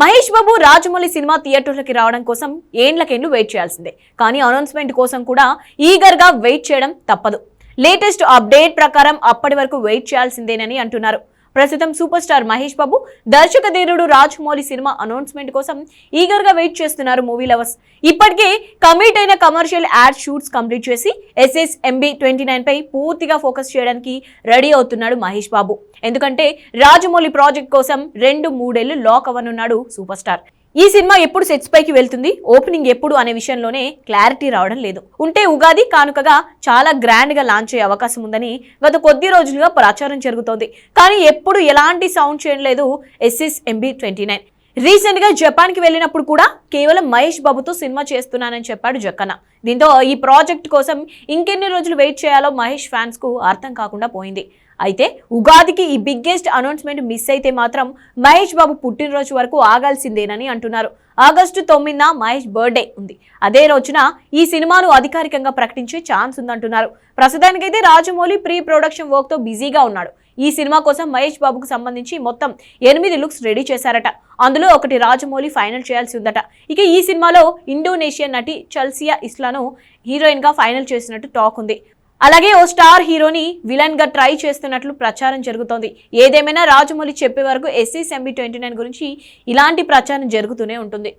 Mahesh Babu Rajamouli cinema థియేటర్లకి రావడం కోసం ఏండ్లకేండ్లు వెయిట్ చేయాల్సిందే. కానీ అనౌన్స్మెంట్ కోసం కూడా ఈగర్గా వెయిట్ చేయడం తప్పదు. లేటెస్ట్ అప్డేట్ ప్రకారం అప్పటి వరకు వెయిట్ చేయాల్సిందేనని అంటున్నారు. ప్రస్తుతం సూపర్ స్టార్ మహేష్ బాబు దర్శక ధీరుడు రాజమౌళి సినిమా అనౌన్స్మెంట్ కోసం ఈగర్గా వెయిట్ చేస్తున్నారు మూవీ లవర్స్ ఇప్పటికే కమిట్ అయిన కమర్షియల్ యాడ్ షూట్స్ కంప్లీట్ చేసి S S M B twenty nine పై పూర్తిగా ఫోకస్ చేయడానికి రెడీ అవుతున్నాడు మహేష్ బాబు. ఎందుకంటే రాజమౌళి ప్రాజెక్ట్ కోసం రెండు మూడేళ్ళు లాక్ అవ్వనున్నాడు సూపర్ స్టార్ ఈ సినిమా ఎప్పుడు సెట్స్ పైకి వెళ్తుంది? ఓపెనింగ్ ఎప్పుడు అనే విషయంలోనే క్లారిటీ రావడం లేదు. ఉంటే ఉగాది కానుకగా చాలా గ్రాండ్గా లాంచ్ అయ్యే అవకాశం ఉందని గత కొద్ది రోజులుగా ప్రచారం జరుగుతోంది. కానీ ఎప్పుడు ఎలాంటి సౌండ్ చేయలేదు ఎస్ఎస్ ఎంబీ ట్వంటీ నైన్. రీసెంట్గా జపాన్కి వెళ్ళినప్పుడు కూడా కేవలం మహేష్ బాబుతో సినిమా చేస్తున్నానని చెప్పాడు జక్కన దీంతో ఈ ప్రాజెక్ట్ కోసం ఇంకెన్ని రోజులు వెయిట్ చేయాలో మహేష్ ఫ్యాన్స్కు అర్థం కాకుండా పోయింది. అయితే ఉగాదికి ఈ బిగ్గెస్ట్ అనౌన్స్మెంట్ మిస్ అయితే మాత్రం మహేష్ బాబు పుట్టినరోజు వరకు ఆగాల్సిందేనని అంటున్నారు. ఆగస్టు తొమ్మిదిన మహేష్ బర్త్డే ఉంది. అదే రోజున ఈ సినిమాను అధికారికంగా ప్రకటించే ఛాన్స్ ఉందంటున్నారు. ప్రస్తుతానికైతే రాజమౌళి ప్రీ ప్రొడక్షన్ వర్క్తో బిజీగా ఉన్నాడు. ఈ సినిమా కోసం మహేష్ బాబుకు సంబంధించి మొత్తం ఎనిమిది లుక్స్ రెడీ చేశారట. అందులో ఒకటి రాజమౌళి ఫైనల్ చేయాల్సి ఉందట. ఇక ఈ సినిమాలో ఇండోనేషియన్ నటి చల్సియా ఇస్లాను హీరోయిన్గా ఫైనల్ చేసినట్టు టాక్ ఉంది. అలాగే ఓ స్టార్ హీరోని విలన్గా ట్రై చేస్తున్నట్లు ప్రచారం జరుగుతోంది. ఏదేమైనా రాజమౌళి చెప్పే వరకు ఎస్సీ ఎంబీ ట్వంటీ నైన్ గురించి ఇలాంటి ప్రచారం జరుగుతూనే ఉంటుంది.